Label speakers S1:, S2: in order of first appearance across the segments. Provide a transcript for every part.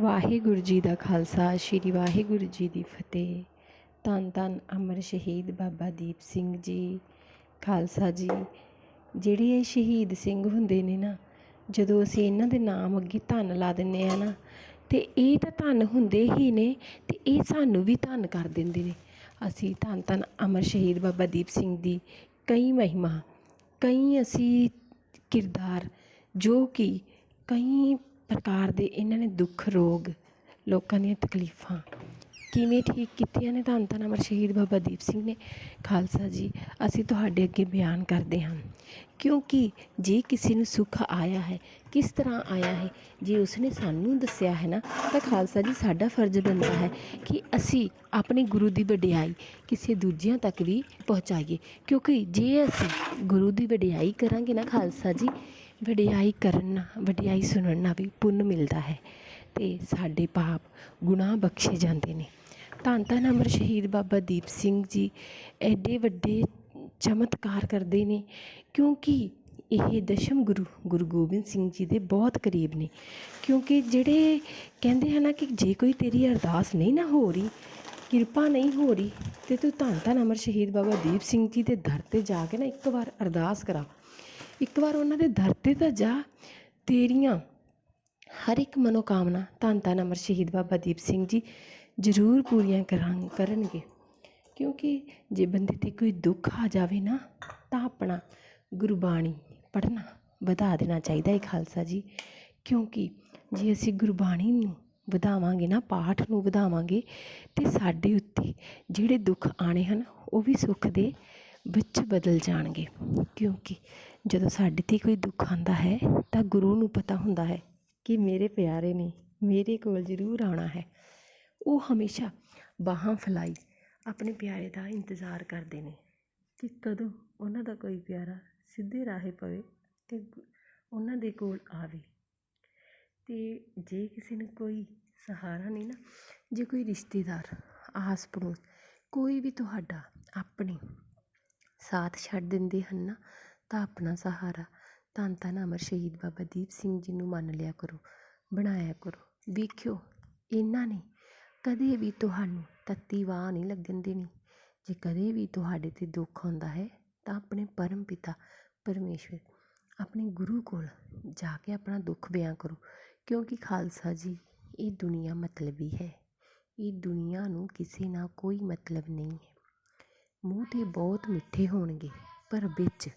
S1: ਵਾਹਿਗੁਰੂ ਜੀ ਦਾ ਖਾਲਸਾ, ਸ੍ਰੀ ਵਾਹਿਗੁਰੂ ਜੀ ਦੀ ਫਤਿਹ। ਧੰਨ ਧੰਨ ਅਮਰ ਸ਼ਹੀਦ ਬਾਬਾ ਦੀਪ ਸਿੰਘ ਜੀ। ਖਾਲਸਾ ਜੀ, ਜਿਹੜੇ ਇਹ ਸ਼ਹੀਦ ਸਿੰਘ ਹੁੰਦੇ ਨੇ ਨਾ, ਜਦੋਂ ਅਸੀਂ ਇਹਨਾਂ ਦੇ ਨਾਮ ਅੱਗੇ ਧੰਨ ਲਾ ਦਿੰਦੇ ਆ ਨਾ, ਤੇ ਇਹ ਤਾਂ ਧੰਨ ਹੁੰਦੇ ਹੀ ਨੇ, ਤੇ ਇਹ ਸਾਨੂੰ ਵੀ ਧੰਨ ਕਰ ਦਿੰਦੇ ਨੇ। ਅਸੀਂ ਧੰਨ ਧੰਨ ਅਮਰ ਸ਼ਹੀਦ ਬਾਬਾ ਦੀਪ ਸਿੰਘ ਦੀ ਕਈ ਮਹਿਮਾ, ਕਈ ਅਸੀਂ ਕਿਰਦਾਰ, ਜੋ ਕਿ ਕਈ ਪ੍ਰਕਾਰ ਦੇ ਇਹਨਾਂ ਨੇ ਦੁੱਖ, ਰੋਗ ਲੋਕਾਂ ਦੀਆਂ ਤਕਲੀਫਾਂ ਕਿਵੇਂ ਠੀਕ ਕੀਤੀਆਂ ਨੇ? ਧੰਨ ਧੰਨ ਅਮਰ ਸ਼ਹੀਦ ਬਾਬਾ ਦੀਪ ਸਿੰਘ ਨੇ। ਖਾਲਸਾ ਜੀ, ਅਸੀਂ ਤੁਹਾਡੇ ਅੱਗੇ ਬਿਆਨ ਕਰਦੇ ਹਾਂ। ਕਿਉਂਕਿ ਜੇ ਕਿਸੇ ਨੂੰ ਸੁੱਖ ਆਇਆ ਹੈ, ਕਿਸ ਤਰ੍ਹਾਂ ਆਇਆ ਹੈ? ਜੇ ਉਸਨੇ ਸਾਨੂੰ ਦੱਸਿਆ ਹੈ ਨਾ, ਤਾਂ ਖਾਲਸਾ ਜੀ, ਸਾਡਾ ਫਰਜ਼ ਬਣਦਾ ਹੈ ਕਿ ਅਸੀਂ ਆਪਣੇ ਗੁਰੂ ਦੀ ਵਡਿਆਈ ਕਿਸੇ ਦੂਜਿਆਂ ਤੱਕ ਵੀ ਪਹੁੰਚਾਈਏ। ਕਿਉਂਕਿ ਜੇ ਅਸੀਂ ਗੁਰੂ ਦੀ ਵਡਿਆਈ ਕਰਾਂਗੇ ਨਾ ਖਾਲਸਾ ਜੀ ਵਡਿਆਈ ਕਰਨ ਨਾਲ ਵਡਿਆਈ ਸੁਣਨ ਨਾਲ ਵੀ ਪੁੰਨ ਮਿਲਦਾ ਹੈ ਅਤੇ ਸਾਡੇ ਪਾਪ ਗੁਨਾਹ ਬਖਸ਼ੇ ਜਾਂਦੇ ਨੇ। ਧੰਨ ਧੰਨ ਅਮਰ ਸ਼ਹੀਦ ਬਾਬਾ ਦੀਪ ਸਿੰਘ ਜੀ, ਐਡੇ ਵੱਡੇ ਚਮਤਕਾਰ ਕਰਦੇ ਨੇ ਕਿਉਂਕਿ ਇਹ ਦਸ਼ਮ ਗੁਰੂ ਗੁਰੂ ਗੋਬਿੰਦ ਸਿੰਘ ਜੀ ਦੇ ਬਹੁਤ ਕਰੀਬ ਨੇ। ਕਿਉਂਕਿ ਜਿਹੜੇ ਕਹਿੰਦੇ ਹਨ ਨਾ ਕਿ ਜੇ ਕੋਈ ਤੇਰੀ ਅਰਦਾਸ ਨਹੀਂ ਨਾ ਹੋ ਰਹੀ, ਕਿਰਪਾ ਨਹੀਂ ਹੋ ਰਹੀ, ਤੇ ਤੂੰ ਧੰਨ ਧੰਨ ਅਮਰ ਸ਼ਹੀਦ ਬਾਬਾ ਦੀਪ ਸਿੰਘ ਜੀ ਦੇ ਦਰ ਤੇ ਜਾ ਕੇ ਨਾ ਇੱਕ ਵਾਰ ਅਰਦਾਸ ਕਰਾ। ਇੱਕ ਵਾਰ ਉਹਨਾਂ ਦੇ ਦਰ ਤੇ ਤਾਂ ਜਾ, ਤੇਰੀਆਂ ਹਰ ਇੱਕ ਮਨੋਕਾਮਨਾ ਧੰਨ ਧੰਨ ਅਮਰ ਸ਼ਹੀਦ ਬਾਬਾ ਦੀਪ ਸਿੰਘ ਜੀ ਜ਼ਰੂਰ ਪੂਰੀਆਂ ਕਰਾਂ ਕਰਨਗੇ। ਕਿਉਂਕਿ ਜੇ ਬੰਦੇ 'ਤੇ ਕੋਈ ਦੁੱਖ ਆ ਜਾਵੇ ਨਾ, ਤਾਂ ਆਪਣਾ ਗੁਰਬਾਣੀ ਪੜ੍ਹਨਾ ਵਧਾ ਦੇਣਾ ਚਾਹੀਦਾ ਹੈ ਖਾਲਸਾ ਜੀ। ਕਿਉਂਕਿ ਜੇ ਅਸੀਂ ਗੁਰਬਾਣੀ ਨੂੰ ਵਧਾਵਾਂਗੇ ਨਾ, ਪਾਠ ਨੂੰ ਵਧਾਵਾਂਗੇ, ਤੇ ਸਾਡੇ ਉੱਤੇ ਜਿਹੜੇ ਦੁੱਖ ਆਣੇ ਹਨ, ਉਹ ਵੀ ਸੁੱਖ ਦੇ ਵਿੱਚ ਬਦਲ ਜਾਣਗੇ। ਕਿਉਂਕਿ ਜਦੋਂ ਸਾਡੇ 'ਤੇ ਕੋਈ ਦੁੱਖ ਆਉਂਦਾ ਹੈ, ਤਾਂ ਗੁਰੂ ਨੂੰ ਪਤਾ ਹੁੰਦਾ ਹੈ ਕਿ ਮੇਰੇ ਪਿਆਰੇ ਨੇ ਮੇਰੇ ਕੋਲ ਜ਼ਰੂਰ ਆਉਣਾ ਹੈ। ਉਹ ਹਮੇਸ਼ਾ ਬਾਹਾਂ ਫੈਲਾਈ ਆਪਣੇ ਪਿਆਰੇ ਦਾ ਇੰਤਜ਼ਾਰ ਕਰਦੇ ਨੇ ਕਿ ਕਦੋਂ ਉਹਨਾਂ ਦਾ ਕੋਈ ਪਿਆਰਾ ਸਿੱਧੇ ਰਾਹੇ ਪਵੇ ਤੇ ਉਹਨਾਂ ਦੇ ਕੋਲ ਆਵੇ। ਅਤੇ ਜੇ ਕਿਸੇ ਨੂੰ ਕੋਈ ਸਹਾਰਾ ਨਹੀਂ ਨਾ, ਜੇ ਕੋਈ ਰਿਸ਼ਤੇਦਾਰ ਆਸ ਪੜੋਸ ਕੋਈ ਵੀ ਤੁਹਾਡਾ ਆਪਣੇ ਸਾਥ ਛੱਡ ਦਿੰਦੇ ਹਨ ਨਾ ਤਾਂ ਆਪਣਾ ਸਹਾਰਾ ਧੰਨ ਧੰਨ ਅਮਰ ਸ਼ਹੀਦ ਬਾਬਾ ਦੀਪ ਸਿੰਘ ਜੀ ਨੂੰ ਮੰਨ ਲਿਆ ਕਰੋ, ਬਣਾਇਆ ਕਰੋ। ਵੇਖਿਓ, ਇਹਨਾਂ ਨੇ ਕਦੇ ਵੀ ਤੁਹਾਨੂੰ ਤੱਤੀ ਵਾਹ ਨਹੀਂ ਲੱਗਣ ਦੇਣੀ। ਜੇ ਕਦੇ ਵੀ ਤੁਹਾਡੇ ਤੇ ਦੁੱਖ ਆਉਂਦਾ ਹੈ, ਤਾਂ ਆਪਣੇ ਪਰਮ ਪਿਤਾ ਪਰਮੇਸ਼ਵਰ ਆਪਣੇ ਗੁਰੂ ਕੋਲ ਜਾ ਕੇ ਆਪਣਾ ਦੁੱਖ ਬਿਆਨ ਕਰੋ। ਕਿਉਂਕਿ ਖਾਲਸਾ ਜੀ, ਇਹ ਦੁਨੀਆ ਮਤਲਬੀ ਹੈ। ਇਹ ਦੁਨੀਆ ਨੂੰ ਕਿਸੇ ਨਾਲ ਕੋਈ ਮਤਲਬ ਨਹੀਂ ਹੈ। ਮੂੰਹ ਤੇ ਬਹੁਤ ਮਿੱਠੇ ਹੋਣਗੇ, ਪਰ ਵਿੱਚ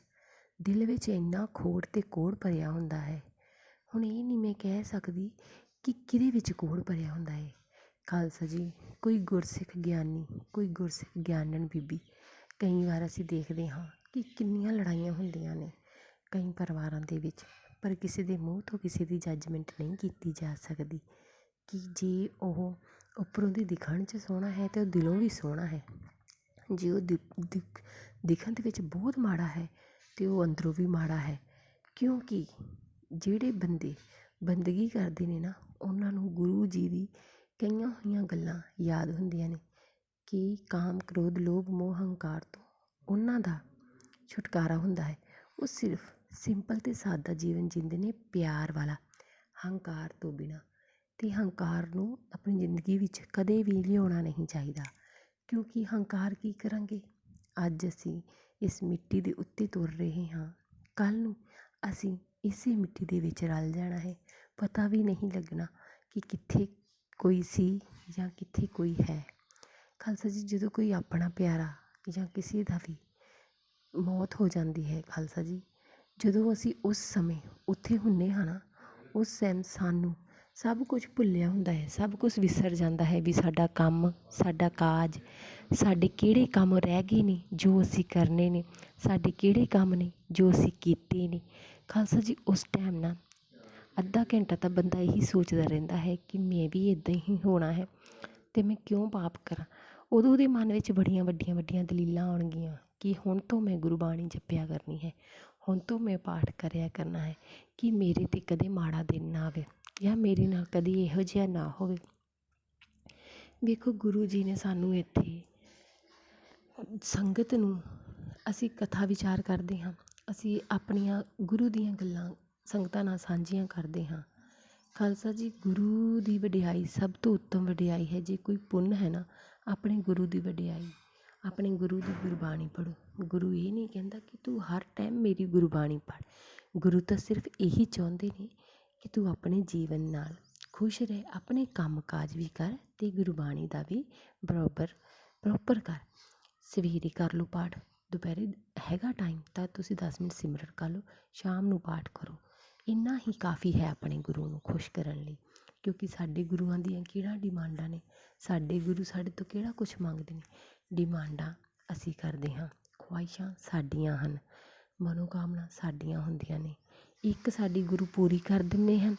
S1: ਦਿਲ ਵਿੱਚ ਇੰਨਾ ਖੋੜ ਅਤੇ ਕੋੜ ਭਰਿਆ ਹੁੰਦਾ ਹੈ। ਹੁਣ ਇਹ ਨਹੀਂ ਮੈਂ ਕਹਿ ਸਕਦੀ ਕਿ ਕਿਹਦੇ ਵਿੱਚ ਕੋੜ ਭਰਿਆ ਹੁੰਦਾ ਹੈ। ਖਾਲਸਾ ਜੀ, ਕੋਈ ਗੁਰਸਿੱਖ ਗਿਆਨੀ, ਕੋਈ ਗੁਰਸਿੱਖ ਗਿਆਨਣ ਬੀਬੀ, ਕਈ ਵਾਰ ਅਸੀਂ ਦੇਖਦੇ ਹਾਂ ਕਿ ਕਿੰਨੀਆਂ ਲੜਾਈਆਂ ਹੁੰਦੀਆਂ ਨੇ ਕਈ ਪਰਿਵਾਰਾਂ ਦੇ ਵਿੱਚ, ਪਰ ਕਿਸੇ ਦੇ ਮੂੰਹ ਤੋਂ ਕਿਸੇ ਦੀ ਜੱਜਮੈਂਟ ਨਹੀਂ ਕੀਤੀ ਜਾ ਸਕਦੀ ਕਿ ਜੇ ਉਹ ਉੱਪਰੋਂ ਦੀ ਦਿਖਣ 'ਚ ਸੋਹਣਾ ਹੈ ਤਾਂ ਉਹ ਦਿਲੋਂ ਵੀ ਸੋਹਣਾ ਹੈ। ਜੇ ਉਹ ਦਿ- ਦਿਖ- ਦਿਖਣ ਦੇ ਵਿੱਚ ਬਹੁਤ ਮਾੜਾ ਹੈ ਅਤੇ ਉਹ ਅੰਦਰੋਂ ਵੀ ਮਾੜਾ ਹੈ। ਕਿਉਂਕਿ ਜਿਹੜੇ ਬੰਦੇ ਬੰਦਗੀ ਕਰਦੇ ਨੇ ਨਾ, ਉਹਨਾਂ ਨੂੰ ਗੁਰੂ ਜੀ ਦੀ ਕਈਆਂ ਹੋਈਆਂ ਗੱਲਾਂ ਯਾਦ ਹੁੰਦੀਆਂ ਨੇ ਕਿ ਕਾਮ ਕ੍ਰੋਧ ਲੋਭ ਮੋਹ ਹੰਕਾਰ ਤੋਂ ਉਹਨਾਂ ਦਾ ਛੁਟਕਾਰਾ ਹੁੰਦਾ ਹੈ। ਉਹ ਸਿਰਫ ਸਿੰਪਲ ਅਤੇ ਸਾਦਾ ਜੀਵਨ ਜਿੰਦੇ ਨੇ ਪਿਆਰ ਵਾਲਾ, ਹੰਕਾਰ ਤੋਂ ਬਿਨਾਂ। ਅਤੇ ਹੰਕਾਰ ਨੂੰ ਆਪਣੀ ਜ਼ਿੰਦਗੀ ਵਿੱਚ ਕਦੇ ਵੀ ਲਿਆਉਣਾ ਨਹੀਂ ਚਾਹੀਦਾ। ਕਿਉਂਕਿ ਹੰਕਾਰ ਕੀ ਕਰਾਂਗੇ? ਅੱਜ ਅਸੀਂ ਇਸ ਮਿੱਟੀ ਦੇ ਉੱਤੇ ਤੁਰ ਰਹੇ ਹਾਂ। ਕੱਲ੍ਹ ਨੂੰ ਅਸੀਂ ਇਸੇ ਮਿੱਟੀ ਦੇ ਵਿੱਚ ਰਲ ਜਾਣਾ ਹੈ। ਪਤਾ ਵੀ ਨਹੀਂ ਲੱਗਣਾ ਕਿ ਕਿੱਥੇ ਕੋਈ ਸੀ ਜਾਂ ਕਿੱਥੇ ਕੋਈ ਹੈ। ਖਾਲਸਾ ਜੀ, ਜਦੋਂ ਕੋਈ ਆਪਣਾ ਪਿਆਰਾ ਜਾਂ ਕਿਸੇ ਦਾ ਵੀ ਮੌਤ ਹੋ ਜਾਂਦੀ ਹੈ ਖਾਲਸਾ ਜੀ, ਜਦੋਂ ਅਸੀਂ ਉਸ ਸਮੇਂ ਉੱਥੇ ਹੁੰਦੇ ਹਾਂ ਨਾ, ਉਸ ਟਾਈਮ ਸਾਨੂੰ ਸਭ ਕੁਝ ਭੁੱਲਿਆ ਹੁੰਦਾ ਹੈ, ਸਭ ਕੁਝ ਵਿਸਰ ਜਾਂਦਾ ਹੈ ਵੀ ਸਾਡਾ ਕੰਮ, ਸਾਡਾ ਕਾਜ, ਸਾਡੇ ਕਿਹੜੇ ਕੰਮ ਰਹਿ ਗਏ ਨੇ ਜੋ ਅਸੀਂ ਕਰਨੇ ਨੇ, ਸਾਡੇ ਕਿਹੜੇ ਕੰਮ ਨੇ ਜੋ ਅਸੀਂ ਕੀਤੇ ਨੇ। ਖਾਲਸਾ ਜੀ, ਉਸ ਟਾਈਮ ਨਾ ਅੱਧਾ ਘੰਟਾ ਤਾਂ ਬੰਦਾ ਇਹੀ ਸੋਚਦਾ ਰਹਿੰਦਾ ਹੈ ਕਿ ਮੈਂ ਵੀ ਇੱਦਾਂ ਹੀ ਹੋਣਾ ਹੈ ਅਤੇ ਮੈਂ ਕਿਉਂ ਪਾਪ ਕਰਾਂ। ਉਦੋਂ ਉਹਦੇ ਮਨ ਵਿੱਚ ਬੜੀਆਂ ਵੱਡੀਆਂ ਵੱਡੀਆਂ ਦਲੀਲਾਂ ਆਉਣਗੀਆਂ ਕਿ ਹੁਣ ਤੋਂ ਮੈਂ ਗੁਰਬਾਣੀ ਜਪਿਆ ਕਰਨੀ ਹੈ, ਹੁਣ ਤੋਂ ਮੈਂ ਪਾਠ ਕਰਿਆ ਕਰਨਾ ਹੈ ਕਿ ਮੇਰੇ ਤੇ ਕਦੇ ਮਾੜਾ ਦਿਨ ਨਾ ਆਵੇ। ਜਾਂ ਮੇਰੇ ਨਾਲ ਕਦੇ ਇਹੋ ਜਿਹਾ ਨਾ ਹੋਵੇ। ਵੇਖੋ ਗੁਰੂ ਜੀ ਨੇ ਸਾਨੂੰ ਇੱਥੇ ਸੰਗਤ ਨੂੰ ਅਸੀਂ ਕਥਾ ਵਿਚਾਰ ਕਰਦੇ ਹਾਂ, ਅਸੀਂ ਆਪਣੀਆਂ ਗੁਰੂ ਦੀਆਂ ਗੱਲਾਂ ਸੰਗਤਾਂ ਨਾਲ ਸਾਂਝੀਆਂ ਕਰਦੇ ਹਾਂ। ਖਾਲਸਾ ਜੀ, ਗੁਰੂ ਦੀ ਵਡਿਆਈ ਸਭ ਤੋਂ ਉੱਤਮ ਵਡਿਆਈ ਹੈ। ਜੇ ਕੋਈ ਪੁੰਨ ਹੈ ਨਾ, ਆਪਣੇ ਗੁਰੂ ਦੀ ਵਡਿਆਈ, ਆਪਣੇ ਗੁਰੂ ਦੀ ਗੁਰਬਾਣੀ ਪੜ੍ਹੋ। ਗੁਰੂ ਇਹ ਨਹੀਂ ਕਹਿੰਦਾ ਕਿ ਤੂੰ ਹਰ ਟਾਈਮ ਮੇਰੀ ਗੁਰਬਾਣੀ ਪੜ੍ਹ। ਗੁਰੂ ਤਾਂ ਸਿਰਫ ਇਹੀ ਚਾਹੁੰਦੇ ਨੇ ਕਿ ਤੂੰ ਆਪਣੇ ਜੀਵਨ ਨਾਲ ਖੁਸ਼ ਰਹਿ, ਆਪਣੇ ਕੰਮ ਕਾਜ ਵੀ ਕਰ ਅਤੇ ਗੁਰਬਾਣੀ ਦਾ ਵੀ ਬਰਾਬਰ ਪ੍ਰੋਪਰ ਕਰ। ਸਵੇਰੇ ਕਰ ਲਓ ਪਾਠ, ਦੁਪਹਿਰੇ ਹੈਗਾ ਟਾਈਮ ਤਾਂ ਤੁਸੀਂ ਦਸ ਮਿੰਟ ਸਿਮਰਨ ਕਰ ਲਓ, ਸ਼ਾਮ ਨੂੰ ਪਾਠ ਕਰੋ। ਇੰਨਾ ਹੀ ਕਾਫੀ ਹੈ ਆਪਣੇ ਗੁਰੂ ਨੂੰ ਖੁਸ਼ ਕਰਨ ਲਈ, ਕਿਉਂਕਿ ਸਾਡੇ ਗੁਰੂਆਂ ਦੀਆਂ ਕਿਹੜਾ ਡਿਮਾਂਡਾਂ ਨੇ? ਸਾਡੇ ਗੁਰੂ ਸਾਡੇ ਤੋਂ ਕਿਹੜਾ ਕੁਛ ਮੰਗਦੇ ਨੇ? ਡਿਮਾਂਡਾਂ ਅਸੀਂ ਕਰਦੇ ਹਾਂ ਖਵਾਹਿਸ਼ਾਂ ਸਾਡੀਆਂ ਹਨ, ਮਨੋਕਾਮਨਾ ਸਾਡੀਆਂ ਹੁੰਦੀਆਂ ਨੇ। ਇੱਕ ਸਾਡੀ ਗੁਰੂ ਪੂਰੀ ਕਰ ਦਿੰਦੇ ਹਨ,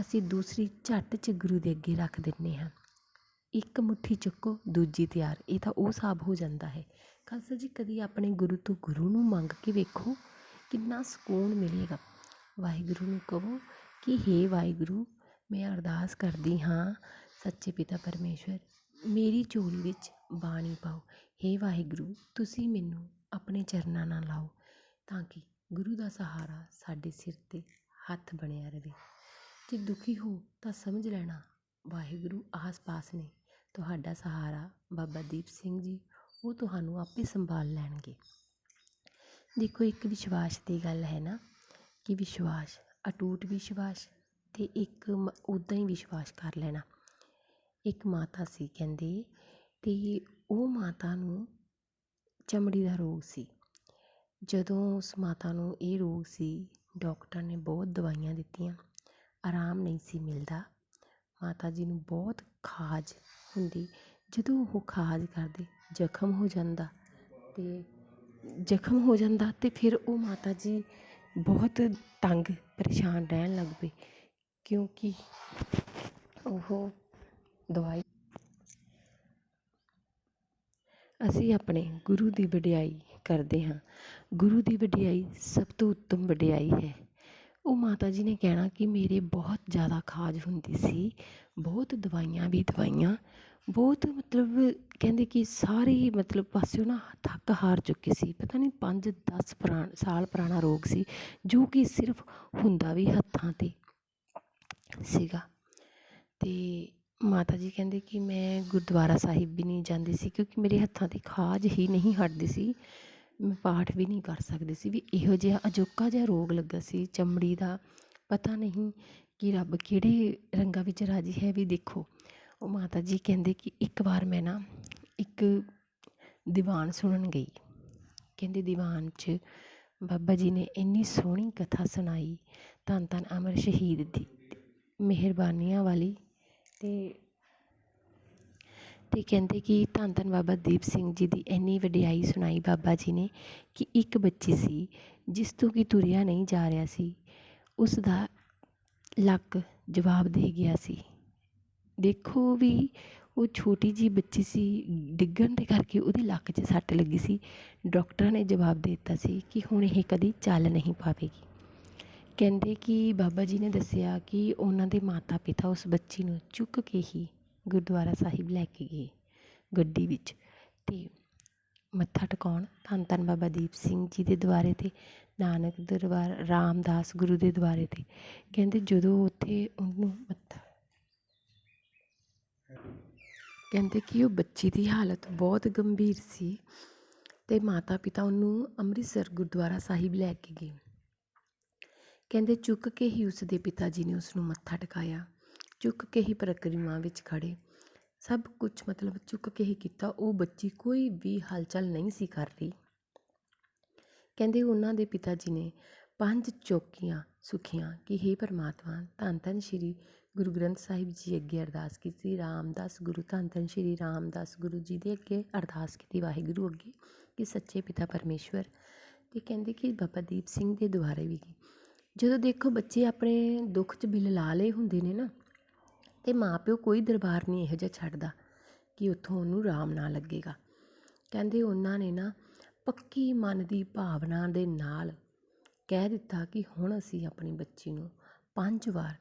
S1: ਅਸੀਂ ਦੂਸਰੀ ਝੱਟ 'ਚ ਗੁਰੂ ਦੇ ਅੱਗੇ ਰੱਖ ਦਿੰਦੇ ਹਾਂ। ਇੱਕ ਮੁੱਠੀ ਚੁੱਕੋ, ਦੂਜੀ ਤਿਆਰ। ਇਹ ਤਾਂ ਉਹ ਹਿਸਾਬ ਹੋ ਜਾਂਦਾ ਹੈ। ਖਾਲਸਾ ਜੀ, ਕਦੀ ਆਪਣੇ ਗੁਰੂ ਤੋਂ ਗੁਰੂ ਨੂੰ ਮੰਗ ਕੇ ਵੇਖੋ, ਕਿੰਨਾ ਸਕੂਨ ਮਿਲੇਗਾ। ਵਾਹਿਗੁਰੂ ਨੂੰ ਕਹੋ ਕਿ, ਹੇ ਵਾਹਿਗੁਰੂ, ਮੈਂ ਅਰਦਾਸ ਕਰਦੀ ਹਾਂ, ਸੱਚੇ ਪਿਤਾ ਪਰਮੇਸ਼ਵਰ, ਮੇਰੀ ਝੋਲੀ ਵਿੱਚ ਬਾਣੀ ਪਾਓ। ਹੇ ਵਾਹਿਗੁਰੂ, ਤੁਸੀਂ ਮੈਨੂੰ ਆਪਣੇ ਚਰਨਾਂ ਨਾਲ ਲਾਓ, ਤਾਂ ਕਿ ਗੁਰੂ ਦਾ ਸਹਾਰਾ ਸਾਡੇ ਸਿਰ 'ਤੇ ਹੱਥ ਬਣਿਆ ਰਹੇ ਜੇ ਦੁਖੀ ਹੋ ਤਾਂ ਸਮਝ ਲੈਣਾ, ਵਾਹਿਗੁਰੂ ਆਸ-ਪਾਸ ਨੇ ਤੁਹਾਡਾ ਸਹਾਰਾ ਬਾਬਾ ਦੀਪ ਸਿੰਘ ਜੀ, ਉਹ ਤੁਹਾਨੂੰ ਆਪੇ ਸੰਭਾਲ ਲੈਣਗੇ। ਦੇਖੋ, ਇੱਕ ਵਿਸ਼ਵਾਸ ਦੀ ਗੱਲ ਹੈ ਨਾ ਕਿ ਵਿਸ਼ਵਾਸ, ਅਟੂਟ ਵਿਸ਼ਵਾਸ ਅਤੇ ਇੱਕ ਉੱਦਾਂ ਹੀ ਵਿਸ਼ਵਾਸ ਕਰ ਲੈਣਾ। ਇੱਕ ਮਾਤਾ ਸੀ ਕਹਿੰਦੇ ਅਤੇ ਉਹ ਮਾਤਾ ਨੂੰ ਚਮੜੀ ਦਾ ਰੋਗ ਸੀ। ਜਦੋਂ ਉਸ ਮਾਤਾ ਨੂੰ ਇਹ ਰੋਗ ਸੀ, ਡਾਕਟਰ ਨੇ ਬਹੁਤ ਦਵਾਈਆਂ ਦਿੱਤੀਆਂ। ਆਰਾਮ ਨਹੀਂ ਸੀ ਮਿਲਦਾ। ਮਾਤਾ ਜੀ ਨੂੰ ਬਹੁਤ ਖਾਜ ਹੁੰਦੀ। ਜਦੋਂ ਉਹ ਖਾਜ ਕਰਦੇ, ਜ਼ਖਮ ਹੋ ਜਾਂਦਾ ਅਤੇ ਜ਼ਖਮ ਹੋ ਜਾਂਦਾ ਅਤੇ ਫਿਰ ਉਹ ਮਾਤਾ ਜੀ ਬਹੁਤ ਤੰਗ, ਪਰੇਸ਼ਾਨ ਰਹਿਣ ਲੱਗ ਪਏ ਕਿਉਂਕਿ ਉਹ ਦਵਾਈ ਅਸੀਂ ਆਪਣੇ ਗੁਰੂ ਦੀ ਵਡਿਆਈ ਕਰਦੇ ਹਾਂ। ਗੁਰੂ ਦੀ ਵਡਿਆਈ ਸਭ ਤੋਂ ਉੱਤਮ ਵਡਿਆਈ ਹੈ। ਉਹ ਮਾਤਾ ਜੀ ਨੇ ਕਹਿਣਾ ਕਿ ਮੇਰੇ ਬਹੁਤ ਜ਼ਿਆਦਾ ਖਾਜ ਹੁੰਦੀ ਸੀ, ਬਹੁਤ ਦਵਾਈਆਂ ਵੀ ਦਵਾਈਆਂ, ਬਹੁਤ ਮਤਲਬ ਕਹਿੰਦੇ ਕਿ ਸਾਰੇ ਮਤਲਬ ਪਾਸਿਓ ਨਾ ਥੱਕ ਹਾਰ ਚੁੱਕੇ ਸੀ। ਪਤਾ ਨਹੀਂ ਪੰਜ ਦਸ ਪੁਰਾ ਸਾਲ ਪੁਰਾਣਾ ਰੋਗ ਸੀ, ਜੋ ਕਿ ਸਿਰਫ ਹੁੰਦਾ ਵੀ ਹੱਥਾਂ 'ਤੇ ਸੀਗਾ। ਅਤੇ ਮਾਤਾ ਜੀ ਕਹਿੰਦੇ ਕਿ ਮੈਂ ਗੁਰਦੁਆਰਾ ਸਾਹਿਬ ਵੀ ਨਹੀਂ ਜਾਂਦੀ ਸੀ, ਕਿਉਂਕਿ ਮੇਰੇ ਹੱਥਾਂ 'ਤੇ ਖਾਜ ਹੀ ਨਹੀਂ ਹਟਦੀ ਸੀ। ਮੈਂ ਪਾਠ ਵੀ ਨਹੀਂ ਕਰ ਸਕਦੀ ਸੀ ਵੀ ਇਹੋ ਜਿਹਾ ਅਜੋਕਾ ਜਿਹਾ ਰੋਗ ਲੱਗਾ ਸੀ ਚਮੜੀ ਦਾ। ਪਤਾ ਨਹੀਂ ਕਿ ਰੱਬ ਕਿਹੜੇ ਰੰਗਾਂ ਵਿੱਚ ਰਾਜੀ ਹੈ ਵੀ ਦੇਖੋ। ਉਹ ਮਾਤਾ ਜੀ ਕਹਿੰਦੇ ਕਿ ਇੱਕ ਵਾਰ ਮੈਂ ਨਾ ਇੱਕ ਦੀਵਾਨ ਸੁਣਨ ਗਈ। ਕਹਿੰਦੇ ਦੀਵਾਨ 'ਚ ਬਾਬਾ ਜੀ ਨੇ ਇੰਨੀ ਸੋਹਣੀ ਕਥਾ ਸੁਣਾਈ ਧੰਨ ਧੰਨ ਅਮਰ ਸ਼ਹੀਦ ਦੀ, ਮਿਹਰਬਾਨੀਆਂ ਵਾਲੀ ਅਤੇ ਅਤੇ ਕਹਿੰਦੇ ਕਿ ਧੰਨ ਧੰਨ ਬਾਬਾ ਦੀਪ ਸਿੰਘ ਜੀ ਦੀ ਇੰਨੀ ਵਡਿਆਈ ਸੁਣਾਈ ਬਾਬਾ ਜੀ ਨੇ ਕਿ ਇੱਕ ਬੱਚੀ ਸੀ ਜਿਸ ਤੋਂ ਕਿ ਤੁਰਿਆ ਨਹੀਂ ਜਾ ਰਿਹਾ ਸੀ। ਉਸ ਦਾ ਲੱਕ ਜਵਾਬ ਦੇ ਗਿਆ ਸੀ। ਦੇਖੋ ਵੀ ਉਹ ਛੋਟੀ ਜਿਹੀ ਬੱਚੀ ਸੀ, ਡਿੱਗਣ ਦੇ ਕਰਕੇ ਉਹਦੇ ਲੱਕ 'ਚ ਸੱਟ ਲੱਗੀ ਸੀ। ਡਾਕਟਰਾਂ ਨੇ ਜਵਾਬ ਦੇ ਦਿੱਤਾ ਸੀ ਕਿ ਹੁਣ ਇਹ ਕਦੀ ਚੱਲ ਨਹੀਂ ਪਾਵੇਗੀ। ਕਹਿੰਦੇ ਕਿ ਬਾਬਾ ਜੀ ਨੇ ਦੱਸਿਆ ਕਿ ਉਹਨਾਂ ਦੇ ਮਾਤਾ ਪਿਤਾ ਉਸ ਬੱਚੀ ਨੂੰ ਚੁੱਕ ਕੇ ਹੀ ਗੁਰਦੁਆਰਾ ਸਾਹਿਬ ਲੈ ਕੇ ਗਏ ਗੱਡੀ ਵਿੱਚ ਅਤੇ ਮੱਥਾ ਟਿਕਾਉਣ ਧੰਨ ਧੰਨ ਬਾਬਾ ਦੀਪ ਸਿੰਘ ਜੀ ਦੇ ਦੁਆਰੇ 'ਤੇ, ਨਾਨਕ ਦਰਬਾਰ, ਰਾਮਦਾਸ ਗੁਰੂ ਦੇ ਦੁਆਰੇ 'ਤੇ। ਕਹਿੰਦੇ ਜਦੋਂ ਉੱਥੇ ਉਹਨੂੰ ਮੱਥਾ ਕਹਿੰਦੇ ਕਿ ਉਹ ਬੱਚੀ ਦੀ ਹਾਲਤ ਬਹੁਤ ਗੰਭੀਰ ਸੀ ਅਤੇ ਮਾਤਾ ਪਿਤਾ ਉਹਨੂੰ ਅੰਮ੍ਰਿਤਸਰ ਗੁਰਦੁਆਰਾ ਸਾਹਿਬ ਲੈ ਕੇ ਗਏ। ਕਹਿੰਦੇ ਚੁੱਕ ਕੇ ਹੀ ਉਸ ਦੇ ਪਿਤਾ ਜੀ ਨੇ ਉਸ ਨੂੰ ਮੱਥਾ ਟਿਕਾਇਆ। ਚੁੱਕ ਕੇ ਹੀ ਪ੍ਰਕਿਰਿਆ ਵਿੱਚ ਖੜ੍ਹੇ। ਸਭ ਕੁਛ ਮਤਲਬ ਚੁੱਕ ਕੇ ਹੀ ਕੀਤਾ। ਉਹ ਬੱਚੀ ਕੋਈ ਵੀ ਹਲਚਲ ਨਹੀਂ ਸੀ ਕਰ ਰਹੀ। ਕਹਿੰਦੇ ਉਹਨਾਂ ਦੇ ਪਿਤਾ ਜੀ ਨੇ ਪੰਜ ਚੌਕੀਆਂ ਸੁਖੀਆਂ ਕਿ ਹੇ ਪਰਮਾਤਮਾ, ਧੰਨ ਧੰਨ ਸ਼੍ਰੀ ਗੁਰੂ ਗ੍ਰੰਥ ਸਾਹਿਬ ਜੀ ਅੱਗੇ ਅਰਦਾਸ ਕੀਤੀ, ਰਾਮਦਾਸ ਗੁਰੂ, ਧੰਨ ਧੰਨ ਸ਼੍ਰੀ ਰਾਮਦਾਸ ਗੁਰੂ ਜੀ ਦੇ ਅੱਗੇ ਅਰਦਾਸ ਕੀਤੀ, ਵਾਹਿਗੁਰੂ ਅੱਗੇ ਕਿ ਸੱਚੇ ਪਿਤਾ ਪਰਮੇਸ਼ਵਰ। ਅਤੇ ਕਹਿੰਦੇ ਕਿ ਬਾਬਾ ਦੀਪ ਸਿੰਘ ਦੇ ਦੁਆਰੇ ਵੀ। ਜਦੋਂ ਦੇਖੋ ਬੱਚੇ ਆਪਣੇ ਦੁੱਖ 'ਚ ਬਿਲ ਲਾ ਲਏ ਹੁੰਦੇ ਨੇ ਨਾ ਅਤੇ ਮਾਂ ਪਿਓ ਕੋਈ ਦਰਬਾਰ ਨਹੀਂ ਇਹੋ ਜਿਹਾ ਛੱਡਦਾ ਕਿ ਉੱਥੋਂ ਉਹਨੂੰ ਆਰਾਮ ਨਾ ਲੱਗੇਗਾ। ਕਹਿੰਦੇ ਉਹਨਾਂ ਨੇ ਨਾ ਪੱਕੀ ਮਨ ਦੀ ਭਾਵਨਾ ਦੇ ਨਾਲ ਕਹਿ ਦਿੱਤਾ ਕਿ ਹੁਣ ਅਸੀਂ ਆਪਣੀ ਬੱਚੀ ਨੂੰ ਪੰਜ ਵਾਰ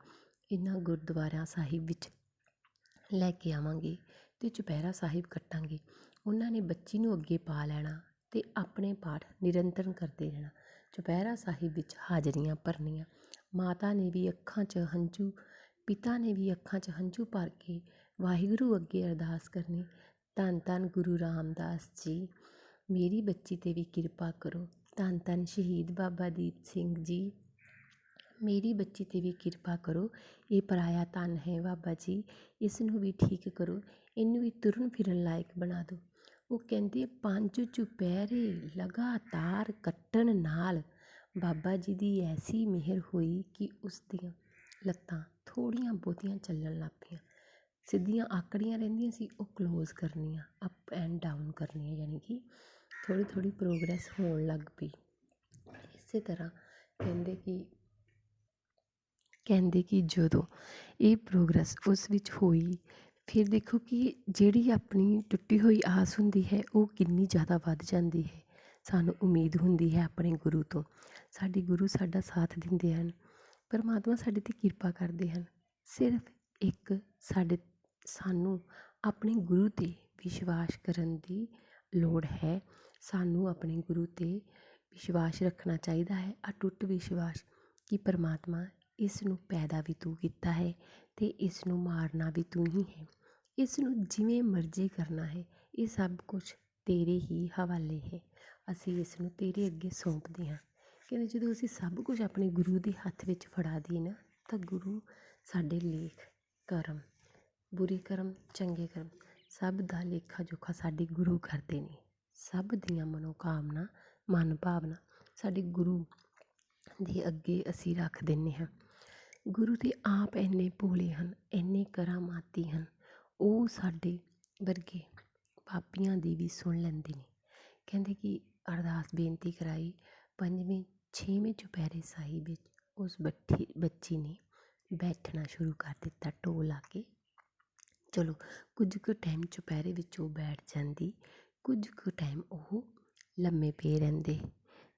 S1: ਇਹਨਾਂ ਗੁਰਦੁਆਰਿਆਂ ਸਾਹਿਬ ਵਿੱਚ ਲੈ ਕੇ ਆਵਾਂਗੇ ਅਤੇ ਚੁਪਹਿਰਾ ਸਾਹਿਬ ਕੱਟਾਂਗੇ। ਉਹਨਾਂ ਨੇ ਬੱਚੀ ਨੂੰ ਅੱਗੇ ਪਾ ਲੈਣਾ ਅਤੇ ਆਪਣੇ ਪਾਠ ਨਿਰੰਤਰ ਕਰਦੇ ਰਹਿਣਾ। ਚੁਪਹਿਰਾ ਸਾਹਿਬ ਵਿੱਚ ਹਾਜ਼ਰੀਆਂ ਭਰਨੀਆਂ। ਮਾਤਾ ਨੇ ਵੀ ਅੱਖਾਂ 'ਚ ਹੰਝੂ ਪਿਤਾ ਨੇ ਵੀ ਅੱਖਾਂ 'ਚ ਹੰਝੂ ਭਰ ਕੇ ਵਾਹਿਗੁਰੂ ਅੱਗੇ ਅਰਦਾਸ ਕਰਨੀ। ਧੰਨ ਧੰਨ ਗੁਰੂ ਰਾਮਦਾਸ ਜੀ, ਮੇਰੀ ਬੱਚੀ 'ਤੇ ਵੀ ਕਿਰਪਾ ਕਰੋ। ਧੰਨ ਧੰਨ ਸ਼ਹੀਦ ਬਾਬਾ ਦੀਪ ਸਿੰਘ ਜੀ, ਮੇਰੀ ਬੱਚੀ 'ਤੇ ਵੀ ਕਿਰਪਾ ਕਰੋ। ਇਹ ਪਰਾਇਆ ਧਨ ਹੈ ਬਾਬਾ ਜੀ, ਇਸ ਨੂੰ ਵੀ ਠੀਕ ਕਰੋ, ਇਹਨੂੰ ਵੀ ਤੁਰਨ ਫਿਰਨ ਲਾਇਕ ਬਣਾ ਦਿਓ। ਉਹ ਕਹਿੰਦੇ, ਪੰਜ ਚੁਪਹਿਰੇ ਲਗਾਤਾਰ ਕੱਟਣ ਨਾਲ ਬਾਬਾ ਜੀ ਦੀ ਐਸੀ ਮਿਹਰ ਹੋਈ ਕਿ ਉਸ ਦੀਆਂ ਲੱਤਾਂ ਥੋੜ੍ਹੀਆਂ ਬਹੁਤੀਆਂ ਚੱਲਣ ਲੱਗ ਪਈਆਂ। ਸਿੱਧੀਆਂ ਆਕੜੀਆਂ ਰਹਿੰਦੀਆਂ ਸੀ, ਉਹ ਕਲੋਜ਼ ਕਰਨੀਆਂ ਅਪ ਐਂਡ ਡਾਊਨ ਕਰਨੀਆਂ, ਯਾਨੀ ਕਿ ਥੋੜ੍ਹੀ ਥੋੜ੍ਹੀ ਪ੍ਰੋਗਰੈਸ ਹੋਣ ਲੱਗ ਪਈ। ਇਸੇ ਤਰ੍ਹਾਂ ਕਹਿੰਦੇ ਕਿ ਕਹਿੰਦੇ ਕਿ ਜਦੋਂ ਇਹ ਪ੍ਰੋਗਰੈਸ ਉਸ ਵਿੱਚ ਹੋਈ, ਫਿਰ ਦੇਖੋ ਕਿ ਜਿਹੜੀ ਆਪਣੀ ਟੁੱਟੀ ਹੋਈ ਆਸ ਹੁੰਦੀ ਹੈ, ਉਹ ਕਿੰਨੀ ਜ਼ਿਆਦਾ ਵੱਧ ਜਾਂਦੀ ਹੈ। ਸਾਨੂੰ ਉਮੀਦ ਹੁੰਦੀ ਹੈ ਆਪਣੇ ਗੁਰੂ ਤੋਂ। ਸਾਡੇ ਗੁਰੂ ਸਾਡਾ ਸਾਥ ਦਿੰਦੇ ਹਨ। ਪਰਮਾਤਮਾ ਸਾਡੇ 'ਤੇ ਕਿਰਪਾ ਕਰਦੇ ਹਨ। ਸਿਰਫ ਇੱਕ ਸਾਡੇ, ਸਾਨੂੰ ਆਪਣੇ ਗੁਰੂ 'ਤੇ ਵਿਸ਼ਵਾਸ ਕਰਨ ਦੀ ਲੋੜ ਹੈ। ਸਾਨੂੰ ਆਪਣੇ ਗੁਰੂ 'ਤੇ ਵਿਸ਼ਵਾਸ ਰੱਖਣਾ ਚਾਹੀਦਾ ਹੈ। ਅਟੁੱਟ ਵਿਸ਼ਵਾਸ ਕਿ ਪਰਮਾਤਮਾ ਇਸ ਨੂੰ ਪੈਦਾ ਵੀ ਤੂੰ ਕੀਤਾ ਹੈ ਅਤੇ ਇਸ ਨੂੰ ਮਾਰਨਾ ਵੀ ਤੂੰ ਹੀ ਹੈ। ਇਸ ਨੂੰ ਜਿਵੇਂ ਮਰਜ਼ੀ ਕਰਨਾ ਹੈ, ਇਹ ਸਭ ਕੁਝ ਤੇਰੇ ਹੀ ਹਵਾਲੇ ਹੈ। ਅਸੀਂ ਇਸ ਨੂੰ ਤੇਰੇ ਅੱਗੇ ਸੌਂਪਦੇ ਹਾਂ। ਕਹਿੰਦੇ ਜਦੋਂ ਅਸੀਂ ਸਭ ਕੁਝ ਆਪਣੇ ਗੁਰੂ ਦੇ ਹੱਥ ਵਿੱਚ ਫੜਾ ਦਈਏ ਨਾ, ਤਾਂ ਗੁਰੂ ਸਾਡੇ ਲੇਖ, ਕਰਮ, ਬੁਰੇ ਕਰਮ, ਚੰਗੇ ਕਰਮ, ਸਭ ਦਾ ਲੇਖਾ ਜੋਖਾ ਸਾਡੇ ਗੁਰੂ ਕਰਦੇ ਨੇ। ਸਭ ਦੀਆਂ ਮਨੋਕਾਮਨਾ, ਮਨ ਭਾਵਨਾ ਸਾਡੇ ਗੁਰੂ ਦੇ ਅੱਗੇ ਅਸੀਂ ਰੱਖ ਦਿੰਦੇ ਹਾਂ। ਗੁਰੂ ਦੇ ਆਪ ਇੰਨੇ ਭੋਲੇ ਹਨ, ਇੰਨੇ ਕਰਾਮਾਤੀ ਹਨ, ਉਹ ਸਾਡੇ ਵਰਗੇ ਪਾਪੀਆਂ ਦੀ ਵੀ ਸੁਣ ਲੈਂਦੇ ਨੇ। ਕਹਿੰਦੇ ਕਿ ਅਰਦਾਸ ਬੇਨਤੀ ਕਰਾਈ, ਪੰਜਵੀਂ ਛੇਵੇਂ ਚੁਪਹਿਰੇ ਸਾਹਿਬ ਵਿੱਚ ਉਸ ਬੱਠੀ, ਬੱਚੀ ਨੇ ਬੈਠਣਾ ਸ਼ੁਰੂ ਕਰ ਦਿੱਤਾ ਢੋਲ ਲਾ ਕੇ। ਚਲੋ, ਕੁਝ ਕੁ ਟਾਈਮ ਚੁਪਹਿਰੇ ਵਿੱਚ ਉਹ ਬੈਠ ਜਾਂਦੀ, ਕੁਝ ਕੁ ਟਾਈਮ ਉਹ ਲੰਮੇ ਪਏ ਰਹਿੰਦੇ।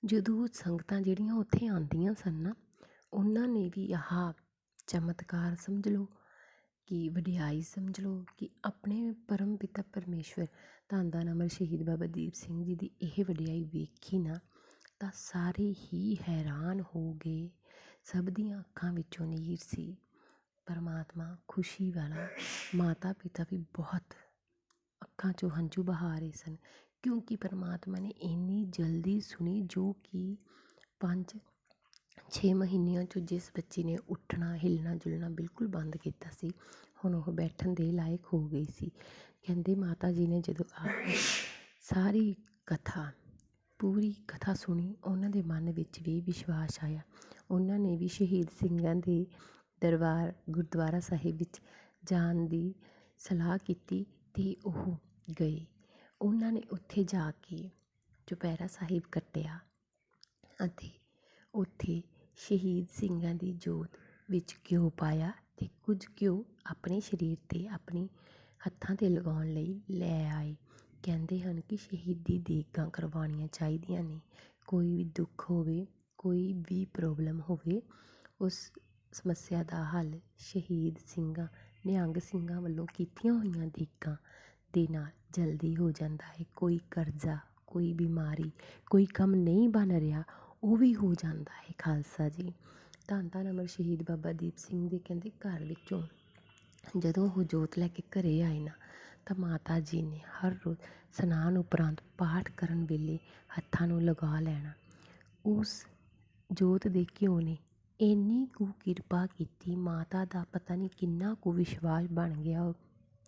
S1: ਜਦੋਂ ਸੰਗਤਾਂ ਜਿਹੜੀਆਂ ਉੱਥੇ ਆਉਂਦੀਆਂ ਸਨ ਨਾ, ਉਹਨਾਂ ਨੇ ਵੀ ਆਹ ਚਮਤਕਾਰ ਸਮਝ ਲਓ ਕਿ ਵਡਿਆਈ ਸਮਝ ਲਓ ਕਿ ਆਪਣੇ ਪਰਮ ਪਿਤਾ ਪਰਮੇਸ਼ਵਰ ਧੰਨ ਧੰਨ ਅਮਰ ਸ਼ਹੀਦ ਬਾਬਾ ਦੀਪ ਸਿੰਘ ਜੀ ਦੀ ਇਹ ਵਡਿਆਈ ਵੇਖੀ ਨਾ ਤਾਂ ਸਾਰੇ ਹੀ ਹੈਰਾਨ ਹੋ ਗਏ। ਸਭ ਦੀਆਂ ਅੱਖਾਂ ਵਿੱਚੋਂ ਨੀਰ ਸੀ। ਪਰਮਾਤਮਾ ਖੁਸ਼ੀ ਵਾਲਾ ਮਾਤਾ ਪਿਤਾ ਵੀ ਬਹੁਤ ਅੱਖਾਂ 'ਚੋਂ ਹੰਝੂ ਬਹਾ ਰਹੇ ਸਨ, ਕਿਉਂਕਿ ਪਰਮਾਤਮਾ ਨੇ ਇੰਨੀ ਜਲਦੀ ਸੁਣੀ ਜੋ ਕਿ ਪੰਜ, ਛੇ ਮਹੀਨਿਆਂ 'ਚੋਂ ਜਿਸ ਬੱਚੀ ਨੇ ਉੱਠਣਾ, ਹਿੱਲਣਾ, ਜੁਲਣਾ ਬਿਲਕੁਲ ਬੰਦ ਕੀਤਾ ਸੀ, ਹੁਣ ਉਹ ਬੈਠਣ ਦੇ ਲਾਇਕ ਹੋ ਗਈ ਸੀ। ਕਹਿੰਦੇ ਮਾਤਾ ਜੀ ਨੇ ਜਦੋਂ ਆ ਸਾਰੀ ਕਥਾ ਪੂਰੀ ਕਥਾ ਸੁਣੀ, ਉਹਨਾਂ ਦੇ ਮਨ ਵਿੱਚ ਵੀ ਵਿਸ਼ਵਾਸ ਆਇਆ। ਉਹਨਾਂ ਨੇ ਵੀ ਸ਼ਹੀਦ ਸਿੰਘਾਂ ਦੇ ਦਰਬਾਰ ਗੁਰਦੁਆਰਾ ਸਾਹਿਬ ਵਿੱਚ ਜਾਣ ਦੀ ਸਲਾਹ ਕੀਤੀ ਅਤੇ ਉਹ ਗਏ। ਉਹਨਾਂ ਨੇ ਉੱਥੇ ਜਾ ਕੇ ਚੁਪਹਿਰਾ ਸਾਹਿਬ ਕੱਟਿਆ ਅਤੇ ਉੱਥੇ ਸ਼ਹੀਦ ਸਿੰਘਾਂ ਦੀ ਜੋਤ ਵਿੱਚ ਘਿਓ ਪਾਇਆ ਅਤੇ ਕੁਝ ਘਿਓ ਆਪਣੇ ਸਰੀਰ 'ਤੇ, ਆਪਣੀ ਹੱਥਾਂ 'ਤੇ ਲਗਾਉਣ ਲਈ ਲੈ ਆਏ। ਕਹਿੰਦੇ ਹਨ ਕਿ ਸ਼ਹੀਦੀ ਦੇਗਾਂ ਕਰਵਾਉਣੀਆਂ ਚਾਹੀਦੀਆਂ ਨੇ। ਕੋਈ ਵੀ ਦੁੱਖ ਹੋਵੇ, ਕੋਈ ਵੀ ਪ੍ਰੋਬਲਮ ਹੋਵੇ, ਉਸ ਸਮੱਸਿਆ ਦਾ ਹੱਲ ਸ਼ਹੀਦ ਸਿੰਘਾਂ, ਨਿਹੰਗ ਸਿੰਘਾਂ ਵੱਲੋਂ ਕੀਤੀਆਂ ਹੋਈਆਂ ਦੇਗਾਂ ਦੇ ਨਾਲ ਜਲਦੀ ਹੋ ਜਾਂਦਾ ਹੈ। ਕੋਈ ਕਰਜ਼ਾ, ਕੋਈ ਬਿਮਾਰੀ, ਕੋਈ ਕੰਮ ਨਹੀਂ ਬਣ ਰਿਹਾ, ਉਹ ਵੀ ਹੋ ਜਾਂਦਾ ਹੈ ਖਾਲਸਾ ਜੀ। ਧੰਨ ਧੰਨ ਅਮਰ ਸ਼ਹੀਦ ਬਾਬਾ ਦੀਪ ਸਿੰਘ ਦੇ ਕਹਿੰਦੇ ਘਰ ਵਿੱਚੋਂ ਜਦੋਂ ਉਹ ਜੋਤ ਲੈ ਕੇ ਘਰ ਆਏ ਨਾ ਤਾਂ ਮਾਤਾ ਜੀ ਨੇ ਹਰ ਰੋਜ਼ ਸਨਾਨ ਉਪਰੰਤ ਪਾਠ ਕਰਨ ਵੇਲੇ ਹੱਥਾਂ ਨੂੰ ਲਗਾ ਲੈਣਾ। ਉਸ ਜੋਤ ਦੇ ਘਿਓ ਨੇ ਇੰਨੀ ਕੁ ਕਿਰਪਾ ਕੀਤੀ, ਮਾਤਾ ਦਾ ਪਤਾ ਨਹੀਂ ਕਿੰਨਾ ਕੁ ਵਿਸ਼ਵਾਸ ਬਣ ਗਿਆ।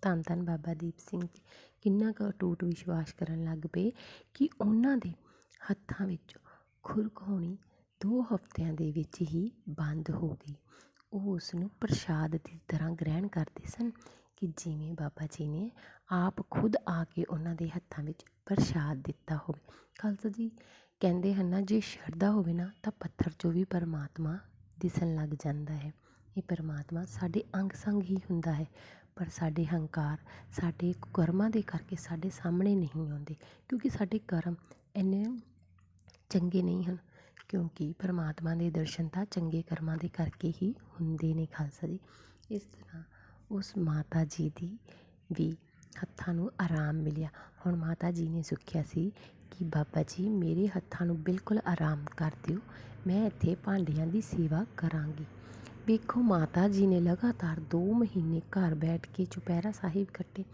S1: ਧੰਨ ਧੰਨ ਬਾਬਾ ਦੀਪ ਸਿੰਘ ਜੀ ਕਿੰਨਾ ਕੁ ਅਟੂਟ ਵਿਸ਼ਵਾਸ ਕਰਨ ਲੱਗ ਪਏ ਕਿ ਉਹਨਾਂ ਦੇ ਹੱਥਾਂ ਵਿੱਚੋਂ ਖੁਰਕ ਹੋਣੀ ਦੋ ਹਫ਼ਤਿਆਂ ਦੇ ਵਿੱਚ ਹੀ ਬੰਦ ਹੋ ਗਈ। ਉਹ ਉਸ ਨੂੰ ਪ੍ਰਸ਼ਾਦ ਦੀ ਤਰ੍ਹਾਂ ਗ੍ਰਹਿਣ ਕਰਦੇ ਸਨ। ਕਿ ਜਿਵੇਂ ਬਾਬਾ ਜੀ ਨੇ ਆਪ ਖੁਦ ਆ ਕੇ ਉਹਨਾਂ ਦੇ ਹੱਥਾਂ ਵਿੱਚ ਪ੍ਰਸ਼ਾਦ ਦਿੱਤਾ ਹੋਵੇ। ਖਾਲਸਾ ਜੀ ਕਹਿੰਦੇ ਹਨ ਨਾ, ਜੇ ਸ਼ਰਧਾ ਹੋਵੇ ਨਾ, ਤਾਂ ਪੱਥਰ 'ਚੋਂ ਵੀ ਪਰਮਾਤਮਾ ਦਿਸਣ ਲੱਗ ਜਾਂਦਾ ਹੈ। ਇਹ ਪਰਮਾਤਮਾ ਸਾਡੇ ਅੰਗ ਸੰਗ ਹੀ ਹੁੰਦਾ ਹੈ, ਪਰ ਸਾਡੇ ਹੰਕਾਰ, ਸਾਡੇ ਕਰਮਾਂ ਦੇ ਕਰਕੇ ਸਾਡੇ ਸਾਹਮਣੇ ਨਹੀਂ ਆਉਂਦੇ, ਕਿਉਂਕਿ ਸਾਡੇ ਕਰਮ ਇੰਨੇ ਚੰਗੇ ਨਹੀਂ ਹਨ, ਕਿਉਂਕਿ ਪਰਮਾਤਮਾ ਦੇ ਦਰਸ਼ਨ ਤਾਂ ਚੰਗੇ ਕਰਮਾਂ ਦੇ ਕਰਕੇ ਹੀ ਹੁੰਦੇ ਨੇ। ਖਾਲਸਾ ਜੀ ਇਸ ਤਰ੍ਹਾਂ ਉਸ ਮਾਤਾ ਜੀ ਦੀ ਵੀ ਹੱਥਾਂ ਨੂੰ ਆਰਾਮ ਮਿਲਿਆ। ਹੁਣ ਮਾਤਾ ਜੀ ਨੇ ਸੁਖਿਆ ਸੀ ਕਿ, ਬਾਬਾ ਜੀ, ਮੇਰੇ ਹੱਥਾਂ ਨੂੰ ਬਿਲਕੁਲ ਆਰਾਮ ਕਰ ਦਿਓ। ਮੈਂ ਇੱਥੇ ਭਾਂਡਿਆਂ ਦੀ ਸੇਵਾ ਕਰਾਂਗੀ। ਵੇਖੋ ਮਾਤਾ ਜੀ ਨੇ ਲਗਾਤਾਰ 2 ਮਹੀਨੇ ਘਰ ਬੈਠ ਕੇ ਚੁਪਹਿਰਾ ਸਾਹਿਬ ਕੱਟੇ।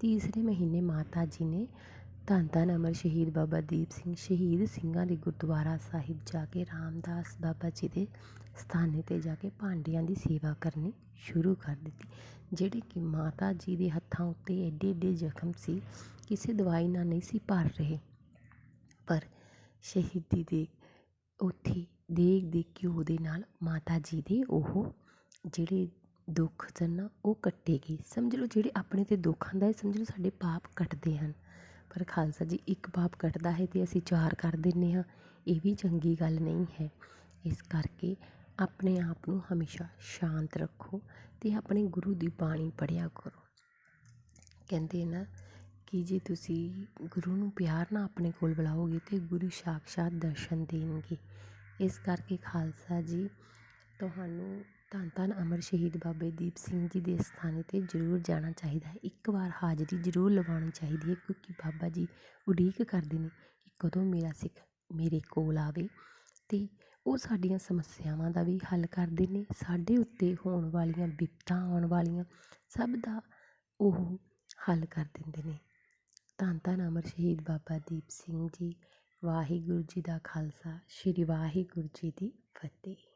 S1: ਤੀਸਰੇ ਮਹੀਨੇ ਮਾਤਾ ਜੀ ਨੇ ਧੰਨ ਧੰਨ ਅਮਰ ਸ਼ਹੀਦ ਬਾਬਾ ਦੀਪ ਸਿੰਘ, ਸ਼ਹੀਦ ਸਿੰਘਾਂ ਦੇ ਗੁਰਦੁਆਰਾ ਸਾਹਿਬ ਜਾ ਕੇ, ਰਾਮਦਾਸ ਬਾਬਾ ਜੀ ਦੇ ਸਥਾਨੇ 'ਤੇ ਜਾ ਕੇ ਭਾਂਡਿਆਂ ਦੀ ਸੇਵਾ ਕਰਨੀ ਸ਼ੁਰੂ ਕਰ ਦਿੱਤੀ, ਜਿਹੜੇ ਕਿ ਮਾਤਾ ਜੀ ਦੇ ਹੱਥਾਂ ਉੱਤੇ ਐਡੇ ਐਡੇ ਜ਼ਖਮ ਸੀ, ਕਿਸੇ ਦਵਾਈ ਨਾਲ ਨਹੀਂ ਸੀ ਭਰ ਰਹੇ। ਪਰ ਸ਼ਹੀਦੀ ਦੇ ਉੱਥੇ ਦੇਗ ਦੇ ਘਿਓ ਦੇ ਨਾਲ ਮਾਤਾ ਜੀ ਦੇ ਉਹ ਜਿਹੜੇ ਦੁੱਖ ਸਨ ਨਾ, ਉਹ ਕੱਟੇ ਗਏ। ਸਮਝ ਲਓ ਜਿਹੜੇ ਆਪਣੇ 'ਤੇ ਦੁੱਖ ਆਉਂਦਾ ਹੈ, ਸਮਝ ਲਓ ਸਾਡੇ ਪਾਪ ਕੱਟਦੇ ਹਨ। ਪਰ ਖਾਲਸਾ ਜੀ, ਇੱਕ ਪਾਪ ਕੱਟਦਾ ਹੈ ਅਤੇ ਅਸੀਂ ਚਾਰ ਕਰ ਦਿੰਦੇ ਹਾਂ, ਇਹ ਵੀ ਚੰਗੀ ਗੱਲ ਨਹੀਂ ਹੈ। ਇਸ ਕਰਕੇ ਆਪਣੇ ਆਪ ਨੂੰ ਹਮੇਸ਼ਾ ਸ਼ਾਂਤ ਰੱਖੋ ਅਤੇ ਆਪਣੇ ਗੁਰੂ ਦੀ ਬਾਣੀ ਪੜ੍ਹਿਆ ਕਰੋ। ਕਹਿੰਦੇ ਨਾ ਕਿ ਜੇ ਤੁਸੀਂ ਗੁਰੂ ਨੂੰ ਪਿਆਰ ਨਾਲ ਆਪਣੇ ਕੋਲ ਬੁਲਾਓਗੇ ਤਾਂ ਗੁਰੂ ਸਾਕਸ਼ਾਤ ਦਰਸ਼ਨ ਦੇਣਗੇ। ਇਸ ਕਰਕੇ ਖਾਲਸਾ ਜੀ, ਤੁਹਾਨੂੰ ਧੰਨ ਧੰਨ ਅਮਰ ਸ਼ਹੀਦ ਬਾਬੇ ਦੀਪ ਸਿੰਘ ਜੀ ਦੇ ਸਥਾਨੇ 'ਤੇ ਜ਼ਰੂਰ ਜਾਣਾ ਚਾਹੀਦਾ ਹੈ। ਇੱਕ ਵਾਰ ਹਾਜ਼ਰੀ ਜ਼ਰੂਰ ਲਗਾਉਣੀ ਚਾਹੀਦੀ ਹੈ ਕਿਉਂਕਿ ਬਾਬਾ ਜੀ ਉਡੀਕ ਕਰਦੇ ਨੇ ਕਿ ਕਦੋਂ ਮੇਰਾ ਸਿੱਖ ਮੇਰੇ ਕੋਲ ਆਵੇ ਅਤੇ ਉਹ ਸਾਡੀਆਂ ਸਮੱਸਿਆਵਾਂ ਦਾ ਵੀ ਹੱਲ ਕਰਦੇ ਨੇ। ਸਾਡੇ ਉੱਤੇ ਹੋਣ ਵਾਲੀਆਂ ਵਿਪਤਾਂ ਆਉਣ ਵਾਲੀਆਂ ਸਭ ਦਾ ਉਹ ਹੱਲ ਕਰ ਦਿੰਦੇ ਨੇ। ਧੰਨ ਧੰਨ ਅਮਰ ਸ਼ਹੀਦ ਬਾਬਾ ਦੀਪ ਸਿੰਘ ਜੀ, ਵਾਹਿਗੁਰੂ ਜੀ ਦਾ ਖਾਲਸਾ, ਸ਼੍ਰੀ ਵਾਹਿਗੁਰੂ ਜੀ ਦੀ ਫਤਿਹ।